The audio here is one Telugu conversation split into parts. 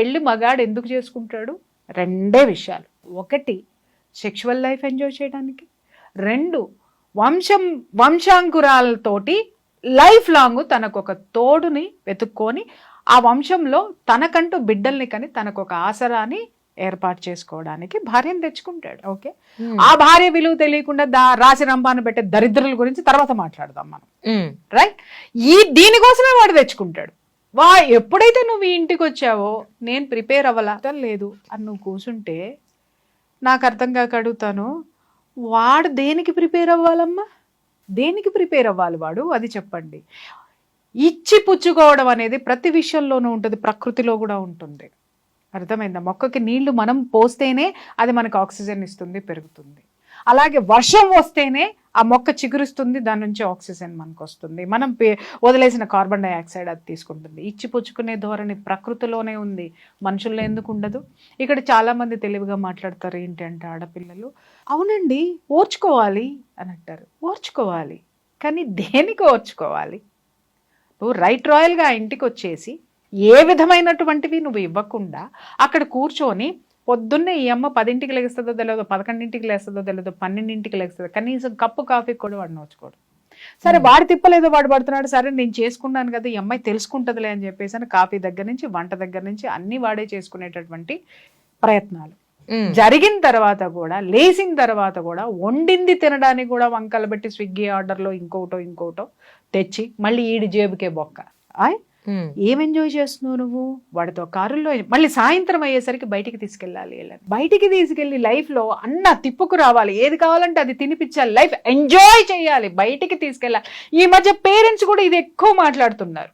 పెళ్ళి మగాడు ఎందుకు చేసుకుంటాడు? రెండే విషయాలు. ఒకటి సెక్షువల్ లైఫ్ ఎంజాయ్ చేయడానికి. రెండు వంశం వంశాంకురాలతోటి లైఫ్ లాంగ్ తనకు ఒక తోడుని వెతుక్కొని ఆ వంశంలో తనకంటూ బిడ్డల్ని కని తనకు ఒక ఆసరాని ఏర్పాటు చేసుకోవడానికి భార్యను తెచ్చుకుంటాడు. ఓకే? ఆ భార్య విలువ తెలియకుండా దా రాసి రంపాను పెట్టే దరిద్రుల గురించి తర్వాత మాట్లాడదాం మనం. రైట్ ఈ దీనికోసమే వాడు తెచ్చుకుంటాడు. వా ఎప్పుడైతే నువ్వు ఈ ఇంటికి వచ్చావో నేను ప్రిపేర్ అవ్వాలా? లేదు. అని నువ్వు కూర్చుంటే నాకు అర్థం కాక అడుగుతాను వాడు దేనికి ప్రిపేర్ అవ్వాలమ్మా? దేనికి ప్రిపేర్ అవ్వాలి వాడు? అది చెప్పండి. ఇచ్చి పుచ్చుకోవడం అనేది ప్రతి విషయంలోనూ ఉంటుంది ప్రకృతిలో కూడా ఉంటుంది. అర్థమైందా? మొక్కకి నీళ్ళు మనం పోస్తేనే అది మనకు ఆక్సిజన్ ఇస్తుంది పెరుగుతుంది. అలాగే వర్షం వస్తేనే ఆ మొక్క చిగురుస్తుంది దాని నుంచి ఆక్సిజన్ మనకు వస్తుంది మనం పే- వదిలేసిన కార్బన్ డైఆక్సైడ్ అది తీసుకుంటుంది. ఇచ్చి పుచ్చుకునే ధోరణి ప్రకృతిలోనే ఉంది. మనుషుల్లో ఎందుకు ఉండదు? ఇక్కడ చాలామంది తెలివిగా మాట్లాడతారు ఏంటి అంటే ఆడపిల్లలు? అవునండి ఓర్చుకోవాలి అని అంటారు. ఓర్చుకోవాలి? కానీ దేనికి ఓర్చుకోవాలి? నువ్వు రైట్ రాయల్గా ఇంటికి వచ్చేసి ఏ విధమైనటువంటివి నువ్వు ఇవ్వకుండా అక్కడ కూర్చొని పొద్దున్నే ఈ అమ్మ పదింటికి లెగుస్తుందో తెలియదు పదకొండింటికి లేస్తుందో తెలియదు పన్నెండింటికి లేస్తుందో. కనీసం కప్పు కాఫీ కూడా వాడు నోచుకోడు. సరే వాడు తిప్పలేదో వాడు పడుతున్నాడు సరే నేను చేసుకున్నాను కదా ఈ అమ్మాయి తెలుసుకుంటుందిలే అని చెప్పేసి అని కాఫీ దగ్గర నుంచి వంట దగ్గర నుంచి అన్ని వాడే చేసుకునేటటువంటి ప్రయత్నాలు. ఉమ్, జరిగిన తర్వాత కూడా లేచిన తర్వాత కూడా వండింది తినడానికి కూడా వంకలు పెట్టి స్విగ్గీ ఆర్డర్లో ఇంకోటో ఇంకోటో తెచ్చి మళ్ళీ ఈడి జేబుకే బొక్క. ఆయ్ ఏం ఎంజాయ్ చేస్తున్నావు నువ్వు? వాడితో కారులో మళ్ళీ సాయంత్రం అయ్యేసరికి బయటికి తీసుకెళ్ళాలి బయటికి తీసుకెళ్ళి లైఫ్లో అన్న తిప్పుకు రావాలి. ఏది కావాలంటే అది తినిపించాలి. లైఫ్ ఎంజాయ్ చేయాలి. బయటికి తీసుకెళ్ళాలి. ఈ మధ్య పేరెంట్స్ కూడా ఇది ఎక్కువ మాట్లాడుతున్నారు.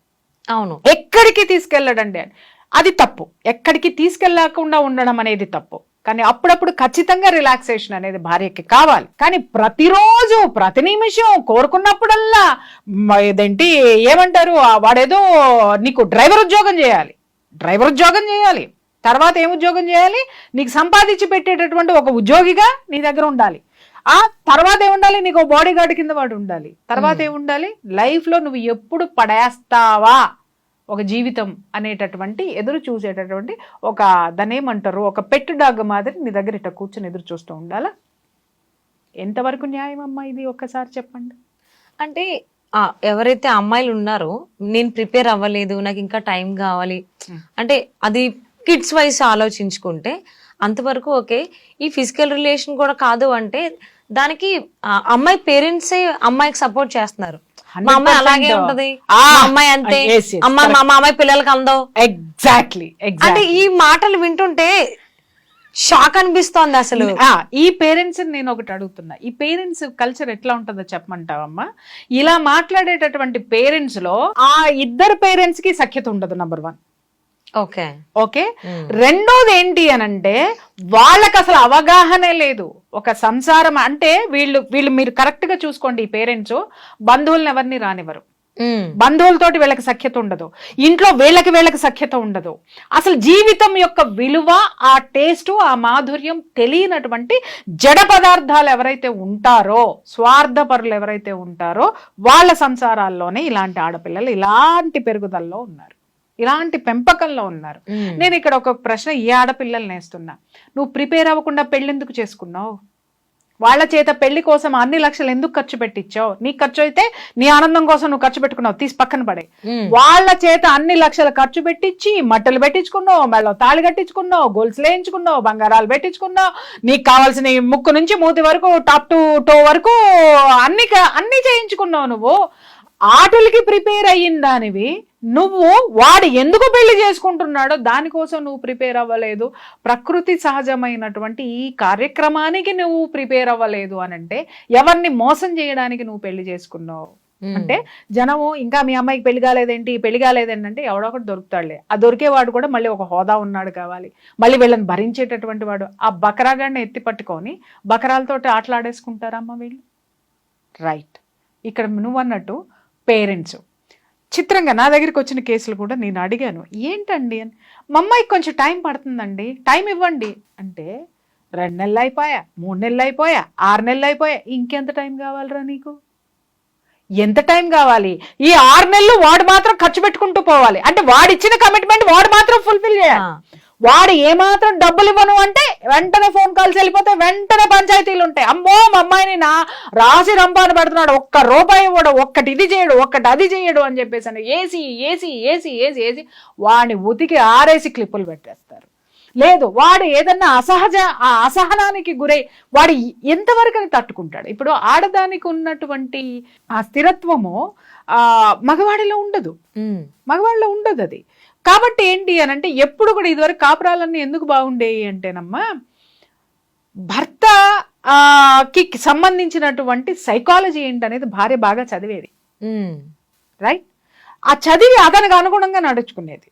అవును. ఎక్కడికి తీసుకెళ్ళడండి అని. అది తప్పు. ఎక్కడికి తీసుకెళ్ళకుండా ఉండడం అనేది తప్పు. కానీ అప్పుడప్పుడు ఖచ్చితంగా రిలాక్సేషన్ అనేది భార్యకి కావాలి. కానీ ప్రతిరోజు ప్రతి నిమిషం కోరుకున్నప్పుడల్లా ఇదేంటి ఏమంటారు? వాడేదో నీకు డ్రైవర్ ఉద్యోగం చేయాలి. డ్రైవర్ ఉద్యోగం చేయాలి. తర్వాత ఏం ఉద్యోగం చేయాలి? నీకు సంపాదించి పెట్టేటటువంటి ఒక ఉద్యోగిగా నీ దగ్గర ఉండాలి. ఆ తర్వాత ఏముండాలి నీకు బాడీ గార్డ్ కింద వాడు ఉండాలి. తర్వాత ఏముండాలి లైఫ్లో నువ్వు ఎప్పుడు పడేస్తావా? ఒక జీవితం అనేటటువంటి ఎదురు చూసేటటువంటి ఒక దాన్ని ఏమంటారు? ఒక పెట్ డాగ్ మాదిరి నీ దగ్గర ఇట్లా కూర్చొని ఎదురు చూస్తూ ఉండాలా? ఎంతవరకు న్యాయం అమ్మా ఇది ఒక్కసారి చెప్పండి. అంటే ఎవరైతే అమ్మాయిలు ఉన్నారో నేను ప్రిపేర్ అవ్వలేదు నాకు ఇంకా టైం కావాలి. Hmm. అంటే అది కిడ్స్ వైస్ ఆలోచించుకుంటే అంతవరకు ఓకే. ఈ ఫిజికల్ రిలేషన్ కూడా కాదు అంటే దానికి అమ్మాయి పేరెంట్సే అమ్మాయికి సపోర్ట్ చేస్తున్నారు. మా అమ్మాయి అలాగే 100% ఉంటది. మా అమ్మాయి అంతే. yes, yes, అమ్మ మా మా అమ్మాయి పిల్లలకి అందవు ఎగ్జాక్ట్లీ అంటే ఈ మాటలు వింటుంటే షాక్ అనిపిస్తోంది అసలు. ఈ పేరెంట్స్ నేను ఒకటి అడుగుతున్నా. ఈ పేరెంట్స్ కల్చర్ ఎట్లా ఉంటుందో చెప్పమంటావమ్మా? ఇలా మాట్లాడేటటువంటి పేరెంట్స్లో ఆ ఇద్దరు పేరెంట్స్కి సఖ్యత ఉండదు నంబర్ వన్ ఓకే. ఓకే? రెండోది ఏంటి అనంటే వాళ్ళకి అసలు అవగాహనే లేదు. ఒక సంసారం అంటే వీళ్ళు వీళ్ళు మీరు కరెక్ట్గా చూసుకోండి ఈ పేరెంట్స్ బంధువులను ఎవరిని రానివ్వరు. బంధువులతోటి వీళ్ళకి సఖ్యత ఉండదు. ఇంట్లో వీళ్ళకి వీళ్ళకి సఖ్యత ఉండదు. అసలు జీవితం యొక్క విలువ ఆ టేస్ట్ ఆ మాధుర్యం తెలియనటువంటి జడ పదార్థాలు ఎవరైతే ఉంటారో స్వార్థపరులు ఎవరైతే ఉంటారో వాళ్ళ సంసారాల్లోనే ఇలాంటి ఆడపిల్లలు ఇలాంటి పెరుగుదలలో ఉన్నారు. ఇలాంటి పెంపకంలో ఉన్నారు. నేను ఇక్కడ ఒక ప్రశ్న ఏ ఆడపిల్లల్ని వేస్తున్నా నువ్వు ప్రిపేర్ అవ్వకుండా పెళ్ళెందుకు చేసుకున్నావు? వాళ్ళ చేత పెళ్ళి కోసం అన్ని లక్షలు ఎందుకు ఖర్చు పెట్టించావు? నీ ఖర్చు అయితే నీ ఆనందం కోసం నువ్వు ఖర్చు పెట్టుకున్నావు. తీసి పక్కన పడే. వాళ్ళ చేత అన్ని లక్షలు ఖర్చు పెట్టించి మట్టలు పెట్టించుకున్నావు మెళ్ళ తాళి కట్టించుకున్నావు గొలుసులు వేయించుకున్నావు బంగారాలు పెట్టించుకున్నావు. నీకు కావాల్సిన ముక్కు నుంచి మూతి వరకు టాప్ టు టో వరకు అన్ని అన్ని చేయించుకున్నావు నువ్వు. ఆటలకి ప్రిపేర్ అయ్యిన దానివి నువ్వు వాడు ఎందుకు పెళ్ళి చేసుకుంటున్నాడో దానికోసం నువ్వు ప్రిపేర్ అవ్వలేదు. ప్రకృతి సహజమైనటువంటి ఈ కార్యక్రమానికి నువ్వు ప్రిపేర్ అవ్వలేదు అని అంటే ఎవరిని మోసం చేయడానికి నువ్వు పెళ్ళి చేసుకున్నావు? అంటే జనము ఇంకా మీ అమ్మాయికి పెళ్ళి కాలేదేంటి? పెళ్ళి కాలేదేంటి అంటే ఎవడో ఒకటి దొరుకుతాడులే. ఆ దొరికేవాడు కూడా మళ్ళీ ఒక హోదా ఉన్నాడు కావాలి. మళ్ళీ వీళ్ళని భరించేటటువంటి వాడు. ఆ బకరాగాడిని ఎత్తి పట్టుకొని బకరాలతోటి ఆటలాడేసుకుంటారమ్మా వీళ్ళు? రైట్. ఇక్కడ నువ్వు అన్నట్టు పేరెంట్స్ చిత్రంగా నా దగ్గరికి వచ్చిన కేసులు కూడా నేను అడిగాను. ఏంటండి? అని. మా అమ్మాయికి కొంచెం టైం పడుతుందండి. టైం ఇవ్వండి. అంటే రెండు నెలలు అయిపోయా మూడు నెలలు అయిపోయా ఆరు నెలలు అయిపోయా ఇంకెంత టైం కావాలరా నీకు? ఎంత టైం కావాలి? ఈ ఆరు నెలలు వాడు మాత్రం ఖర్చు పెట్టుకుంటూ పోవాలి. అంటే వాడిచ్చిన కమిట్మెంట్ వాడు మాత్రం ఫుల్ఫిల్ చేయాలి. వాడు ఏమాత్రం డబ్బులు ఇవ్వను అంటే వెంటనే ఫోన్ కాల్స్ వెళ్ళిపోతే వెంటనే పంచాయతీలు ఉంటాయి. అమ్మో మా అమ్మాయిని నా రాసి రంపాన పెడుతున్నాడు. ఒక్క రూపాయి ఇవ్వడు ఒక్కటి ఇది చేయడు ఒక్కటి అది చేయడు అని చెప్పేసి అని AC AC AC AC AC వాడిని ఉతికి ఆరేసి క్లిప్పులు పెట్టేస్తారు. లేదు వాడు ఏదన్నా అసహజ ఆ అసహనానికి గురై వాడు ఎంతవరకు అని తట్టుకుంటాడు? ఇప్పుడు ఆడదానికి ఉన్నటువంటి ఆ స్థిరత్వము ఆ మగవాడిలో ఉండదు. ఉమ్. మగవాళ్ళలో ఉండదు అది. కాబట్టి ఏంటి అని అంటే ఎప్పుడు కూడా ఇదివరకు కాపురాలన్నీ ఎందుకు బాగుండేవి అంటేనమ్మా భర్త కి సంబంధించినటువంటి సైకాలజీ ఏంటనేది భార్య బాగా చదివేది. రైట్ ఆ చదివి అతనికి అనుగుణంగా నడుచుకునేది.